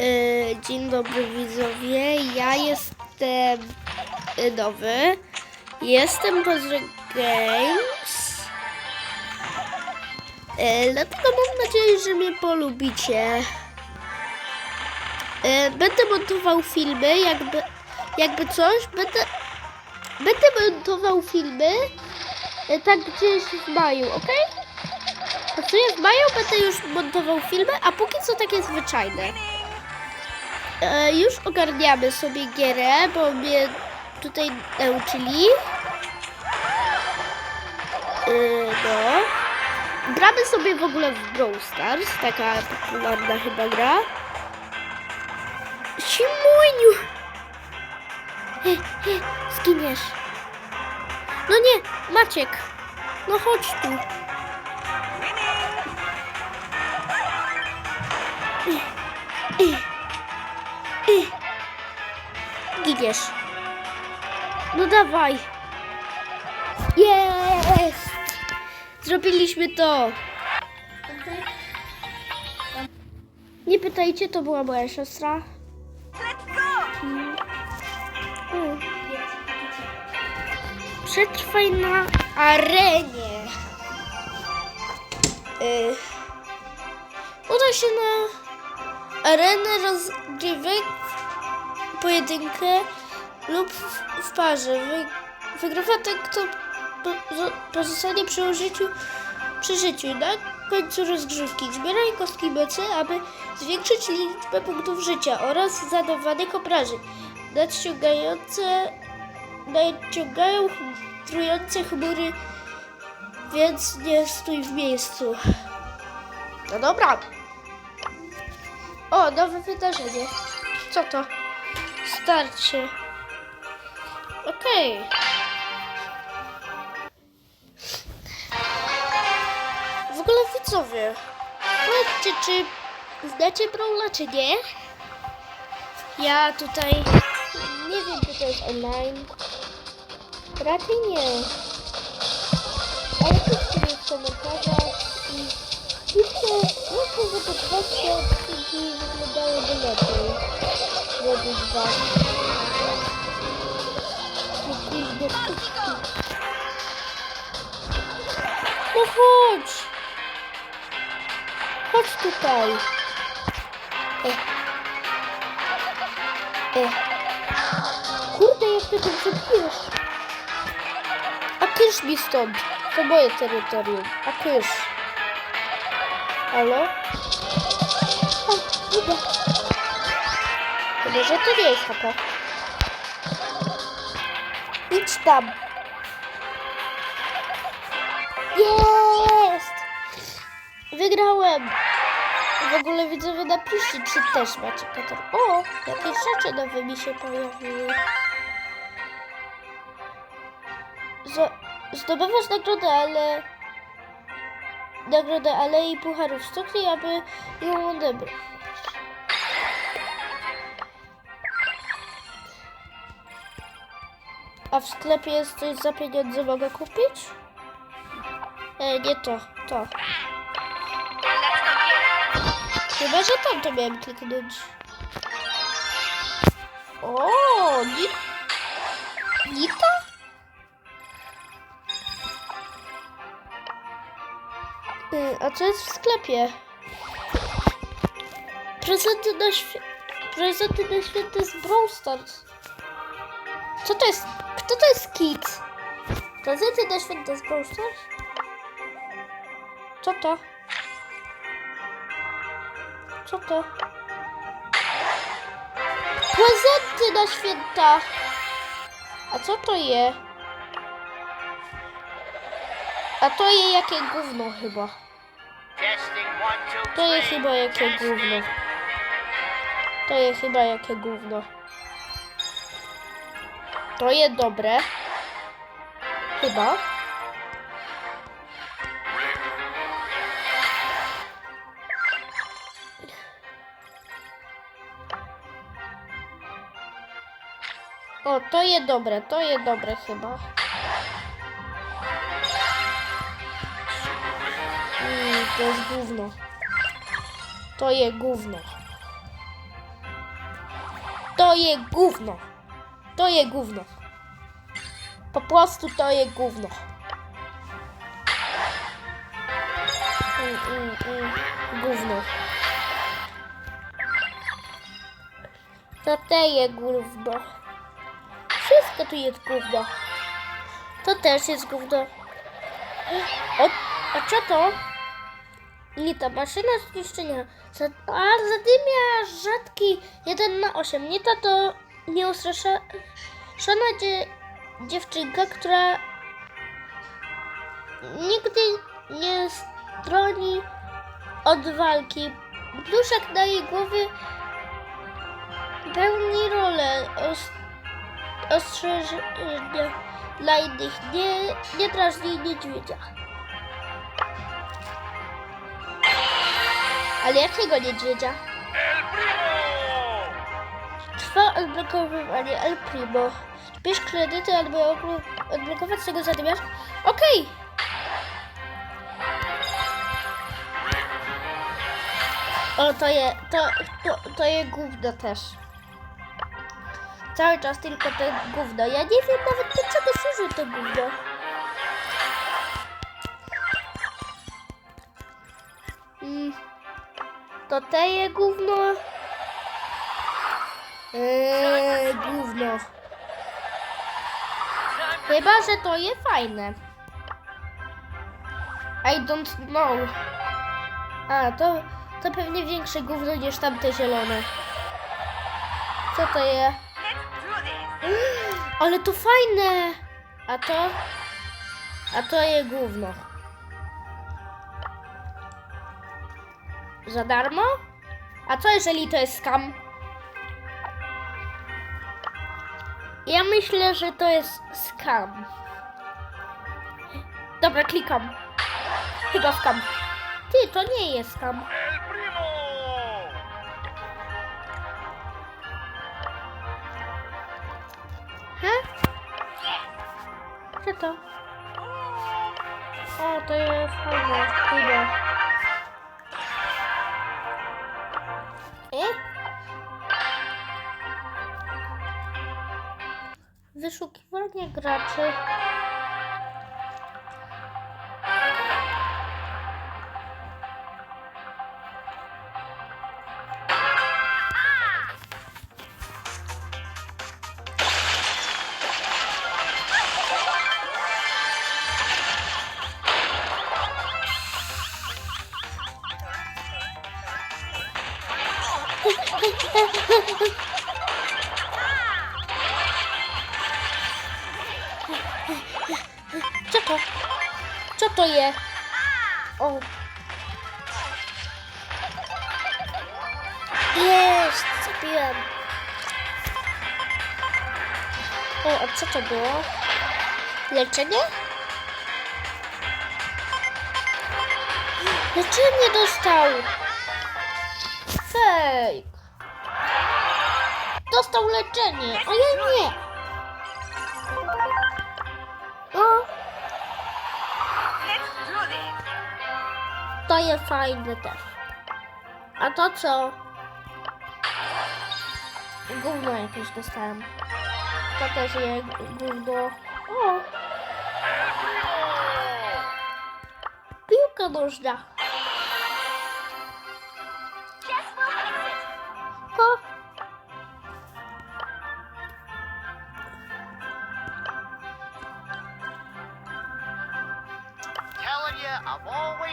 E, dzień dobry widzowie, ja jestem e, nowy, jestem Pozry Games, e, dlatego mam nadzieję, że mnie polubicie. Będę montował filmy, jakby, jakby coś, będę, będę montował filmy, tak gdzieś w maju, ok? Pracuję w maju, będę już montował filmy, a póki co takie zwyczajne. E, już ogarniamy sobie gierę, bo mnie tutaj nauczyli. E, no. Gramy sobie w ogóle w Brawl Stars, taka popularna chyba gra. Simuniu! He, he, zginiesz. No nie, Maciek. No chodź tu. Ech, ech. biegniesz. No dawaj. Jest! Zrobiliśmy to. Nie pytajcie, to była moja siostra. Przetrwaj na arenie. Y, uda się na arenę rozgrywek pojedynkę lub w, w parze. Wy, wygrywa ten, kto po, pozostanie przy życiu, przy życiu. Na końcu rozgrywki zbieraj kostki mocy, aby zwiększyć liczbę punktów życia oraz zadawanych obrażeń. Nadciągające, nadciągają trujące chmury, więc nie stój w miejscu. No dobra. O, nowe wydarzenie. Co to? starczy. Okej. Okay. W ogóle widzowie, powiedzcie, czy znacie Brawla, czy nie? Ja tutaj nie wiem, czy to jest online. Raczej nie. to kwestia odcinki wyglądałyby lepiej. Według was. No chodź! Chodź tutaj. E. E. Kurde, jak ty tu przepisz? A kysz mi stąd. To moje terytorium. A kysz. Halo? Tyle, że tu jest HP. Idź tam. Jest! Wygrałem! W ogóle widzowie napiszcie, czy też macie Peter. O, jakieś rzeczy nowe mi się pojawiły. Z zdobywasz nagrodę, ale... Nagrodę Alei Pucharów Stokli, aby ją odebrać. A w sklepie jest coś za pieniądze mogę kupić? E, nie to, to. Chyba, że tam to miałem kliknąć. O, ni Nita? E, a co jest w sklepie? Prezenty na, świ prezenty na święty z Brawl Stars. Co to jest? Co to jest kit? Gazety do święta zgłuszasz? Co to? Co to? Prezenty do święta! A co to je? A to je jakie gówno chyba. To je chyba jakie gówno. To je chyba jakie gówno stroje dobre. Chyba. O, to je dobre, to jest dobre chyba. Mm, to jest gówno. To jest gówno. To jest gówno. Po prostu to je gówno. Mm, mm, mm. Gówno. To te je gówno. Wszystko tu jest gówno. To też jest gówno. O, a co to? Nie ta maszyna zniszczenia. Za, a rzadki 1 na 8. Nie ta to nieustraszona dzie, dziewczynka, która nigdy nie stroni od walki. Bluszek na jej głowie pełni rolę os, ostrzeżenia dla innych. Nie, nie drażnij niedźwiedzia. Ale jakiego niedźwiedzia? Trwa odblokowywanie El Primo. Bierz kredyty, aby odblo- odblokować tego zadymiarz. Okej! O, to je, to, to, to je gówno też. Cały czas tylko to gówno. Ja nie wiem nawet do czego służy to gówno. To te je gówno. Eee, gówno. Chyba, że to je fajne. I don't know. A, to, to pewnie większe gówno niż tamte zielone. Co to je? Ale to fajne! A to? A to je gówno. Za darmo? A co jeżeli to jest skam? Ja myślę, że to jest skam. Dobra, klikam. Chyba skam. Ty, to nie jest skam. ¡El primo! He? Co to? O, to jest fajne. Chyba. Wyszukiwanie graczy. Co to je? O. Jest! Zabiłem. O, a co to było? Leczenie? Leczenie dostał! Fake! Dostał leczenie, a ja nie! To jest fajne też. A to co? Gówno jakieś dostałem. To też je gówno. O! Piłka nożna.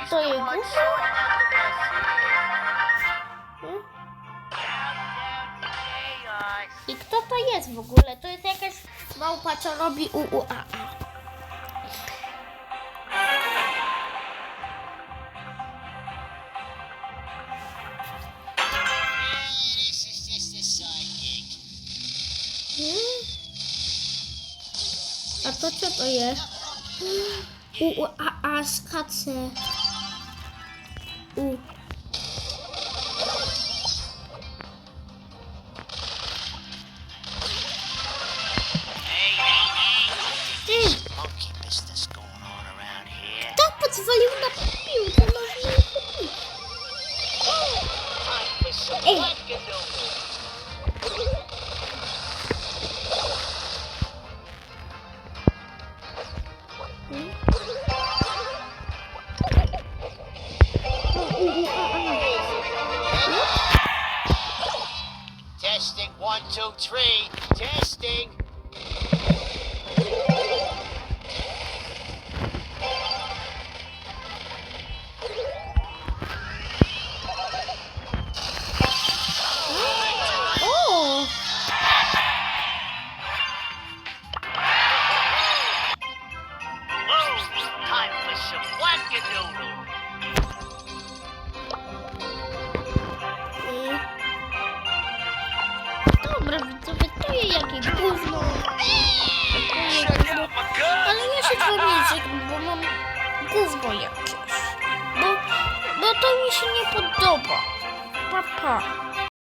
To. I kto to jest w ogóle? To jest jakaś małpa, co robi UUAA. Hmm? A to co to jest? UUAA skace. Uy. Hey. Dobra, widzowie, to je jakie gówno. Ale ja się pomniejszę, bo mam gówno jakieś. Bo, bo to mi się nie podoba. Papa. Pa.